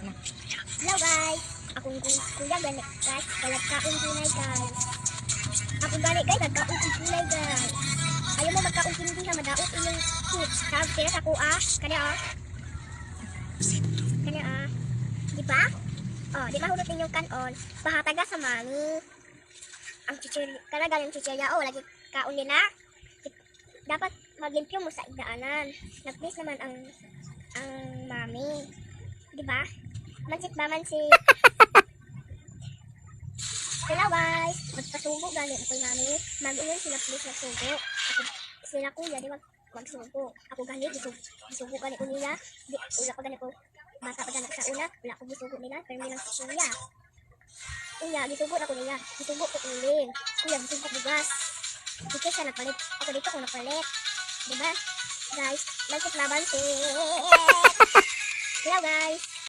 Hello guys! Akong ku- kuya gani guys. Kalag kaon tunay guys. Akong gani guys, nagkaon tunay guys. Ayaw mo magkaon hindi na madaot inyong food. Tawag sila sa kuha. Kanya ah. Kanya ah. Di ba? Oh, di mahulot ninyong kanon. Bahataga sa mami. Ang chichir, kanaga ng chichirya. Oh, lagi kaon nila. Dapat magimpyo mo sa igdaanan. Nagplis naman ang ang mami. Di ba? Mansit ba man si... Sila guys, magpasubo gali ako yung mami. Mag-uyon sila please magsubo. Ako, sila kuya, di mag magsubo. Ako gali, gisubo, gisubo gali ko nila. Di, wala ko gali ko. Bata pa ko sa una, wala ko gisubo nila. Pero nilang si kuya. Kuya, gisubo na ko nila. Gisubo ko uling. Kuya, gisubo bugas. Dito siya nagpalit. Ako dito ko nagpalit. Di ba? Guys, magsit laban si... Hello guys.